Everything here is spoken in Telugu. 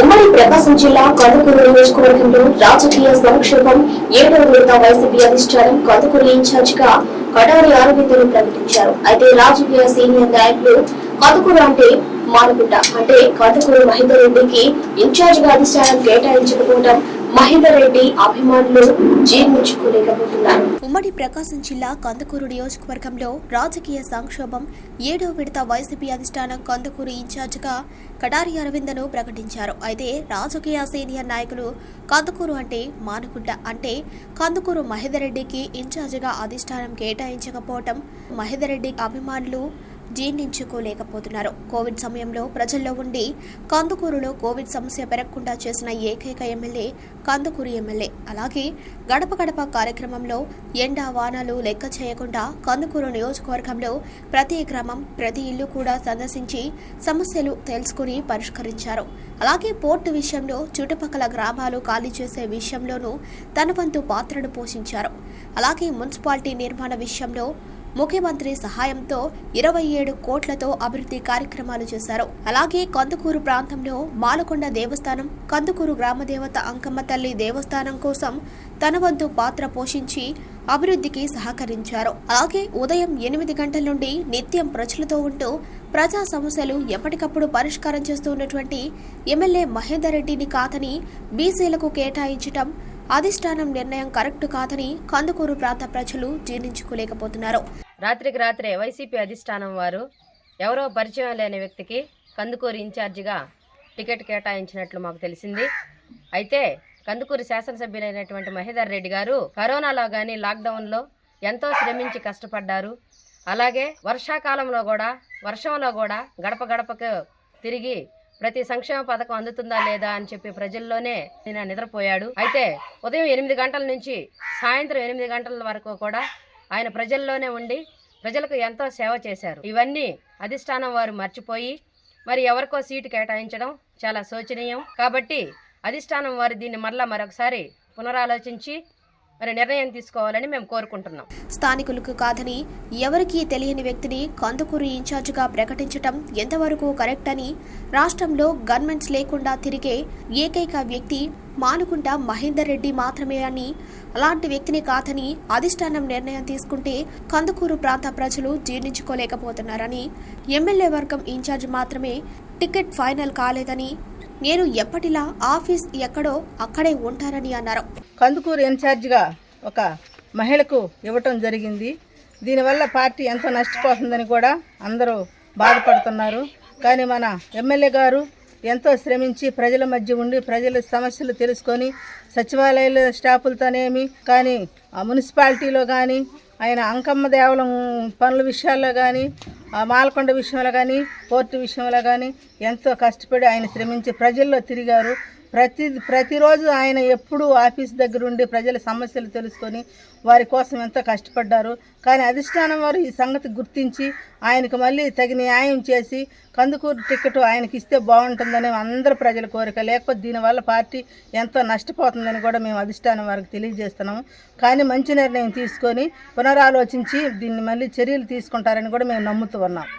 ఉమ్మడి ప్రకాశం జిల్లా కందుకూరు నియోజకవర్గంలో రాజకీయ సంక్షేమం ఏడవ విడత వైసీపీ అధిష్టానం కందుకూరు ఇన్ఛార్జ్గా కడారి ప్రకటించారు. అయితే రాజకీయ సీనియర్ నాయకులు కందుకూరు అంటే మానుకుంట. అంటే కందుకూరు మహిళ రెడ్డికి ఇన్ఛార్జ్గా అధిష్టానం కేటాయించకపోవడం మహేందర్ రెడ్డి అభిమానులు జీర్ణించుకోలేకపోతున్నారు ఉమ్మడి ప్రకాశం జిల్లా కందుకూరు నియోజకవర్గంలో రాజకీయ సంక్షోభం ఏడో విడత వైసీపీ అధిష్టానం కందుకూరు ఇన్ఛార్జిగా కడారి అరవిందను ప్రకటించారు. అయితే రాజకీయ సీనియర్ నాయకులు కందుకూరు అంటే మానుకుంట అంటే కందుకూరు మహేందర్ రెడ్డికి ఇన్ఛార్జిగా అధిష్టానం కేటాయించకపోవటం మహేందర్ రెడ్డి అభిమానులు జీర్ణించుకోలేకపోతున్నారు. కోవిడ్ సమయంలో ప్రజల్లో ఉండి కందుకూరులో కోవిడ్ సమస్య పెరగకుండా చేసిన ఏకైక ఎమ్మెల్యే కందుకూరు ఎమ్మెల్యే. అలాగే గడప గడప కార్యక్రమంలో ఎండా వానలు లెక్క చేయకుండా కందుకూరు నియోజకవర్గంలో ప్రతి గ్రామం ప్రతి ఇల్లు కూడా సందర్శించి సమస్యలు తెలుసుకుని పరిష్కరించారు. అలాగే పోర్టు విషయంలో చుట్టుపక్కల గ్రామాలు ఖాళీ చేసే విషయంలోనూ తన వంతు పాత్రను పోషించారు. అలాగే మున్సిపాలిటీ నిర్మాణ విషయంలో ముఖ్యమంత్రి సహాయంతో ఇరవై ఏడు కోట్లతో అభివృద్ధి కార్యక్రమాలు చేశారు. అలాగే కందుకూరు ప్రాంతంలో మాలకొండ దేవస్థానం కందుకూరు గ్రామదేవత అంకమ్మ తల్లి దేవస్థానం కోసం తన వంతు పాత్ర పోషించి అభివృద్ధికి సహకరించారు. అలాగే ఉదయం ఎనిమిది గంటల నుండి నిత్యం ప్రజలతో ఉంటూ ప్రజా సమస్యలు ఎప్పటికప్పుడు పరిష్కారం చేస్తున్నటువంటి ఎమ్మెల్యే మహేందర్ రెడ్డిని కాదని బీసీలకు కేటాయించటం అధిష్టానం నిర్ణయం కరెక్ట్ కాదని కందుకూరు ప్రాంత ప్రజలు జీర్ణించుకోలేకపోతున్నారు. రాత్రికి రాత్రే వైసీపీ అధిష్టానం వారు ఎవరో పరిచయం లేని వ్యక్తికి కందుకూరు ఇన్ఛార్జిగా టికెట్ కేటాయించినట్లు మాకు తెలిసింది. అయితే కందుకూరు శాసనసభ్యులైనటువంటి మహేదర్ రెడ్డి గారు కరోనాలో కానీ లాక్డౌన్లో ఎంతో శ్రమించి కష్టపడ్డారు. అలాగే వర్షాకాలంలో కూడా వర్షంలో కూడా గడప గడపకు తిరిగి ప్రతి సంక్షేమ పథకం అందుతుందా లేదా అని చెప్పి ప్రజల్లోనే ఆయన నిద్రపోయాడు. అయితే ఉదయం ఎనిమిది గంటల నుంచి సాయంత్రం ఎనిమిది గంటల వరకు కూడా ఆయన ప్రజల్లోనే ఉండి ప్రజలకు ఎంతో సేవ చేశారు. ఇవన్నీ అధిష్టానం వారు మర్చిపోయి మరి ఎవరికో సీటు కేటాయించడం చాలా శోచనీయం. కాబట్టి అధిష్టానం వారు దీన్ని మరలా మరొకసారి పునరాలోచించి మరి నిర్ణయం తీసుకోవాలని మేము కోరుకుంటున్నాం. స్థానికులకు కాదని ఎవరికీ తెలియని వ్యక్తిని కందుకూరు ఇన్ఛార్జిగా ప్రకటించటం ఎంతవరకు కరెక్ట్ అని రాష్ట్రంలో గవర్నమెంట్స్ లేకుండా తిరిగే ఏకైక వ్యక్తి మానుకుంట మహేందర్ రెడ్డి మాత్రమే అని అలాంటి వ్యక్తిని కాదని అధిష్టానం నిర్ణయం తీసుకుంటే కందుకూరు ప్రాంత ప్రజలు జీర్ణించుకోలేకపోతున్నారని ఎమ్మెల్యే వర్గం ఇన్ఛార్జ్ మాత్రమే టికెట్ ఫైనల్ కాలేదని నేను ఎప్పటిలా ఆఫీస్ ఎక్కడో అక్కడే ఉంటారని అన్నారు. కందుకూరు ఇన్ఛార్జిగా ఒక మహిళకు ఇవ్వటం జరిగింది. దీనివల్ల పార్టీ ఎంతో నష్టపోతుందని కూడా అందరూ బాధపడుతున్నారు. కానీ మన ఎమ్మెల్యే గారు ఎంతో శ్రమించి ప్రజల మధ్య ఉండి ప్రజల సమస్యలు తెలుసుకొని సచివాలయాల స్టాఫులతోనేమి కానీ ఆ మున్సిపాలిటీలో కానీ ఆయన అంకమ్మ దేవలం పనుల విషయాల్లో కానీ మాలకొండ విషయంలో కానీ పోర్టు విషయంలో కానీ ఎంతో కష్టపడి ఆయన శ్రమించి ప్రజల్లో తిరిగారు. ప్రతి ప్రతిరోజు ఆయన ఎప్పుడూ ఆఫీస్ దగ్గర ఉండి ప్రజల సమస్యలు తెలుసుకొని వారి కోసం ఎంతో కష్టపడ్డారు. కానీ అధిష్టానం వారు ఈ సంగతి గుర్తించి ఆయనకు మళ్ళీ తగిన న్యాయం చేసి కందుకూరు టికెట్ ఆయనకి ఇస్తే బాగుంటుందని అందరు ప్రజల కోరిక. లేకపోతే దీనివల్ల పార్టీ ఎంతో నష్టపోతుందని కూడా మేము అధిష్టానం వారికి తెలియజేస్తున్నాము. కానీ మంచి నిర్ణయం తీసుకొని పునరాలోచించి దీన్ని మళ్ళీ చర్యలు తీసుకుంటారని కూడా మేము నమ్ముతూ ఉన్నాం.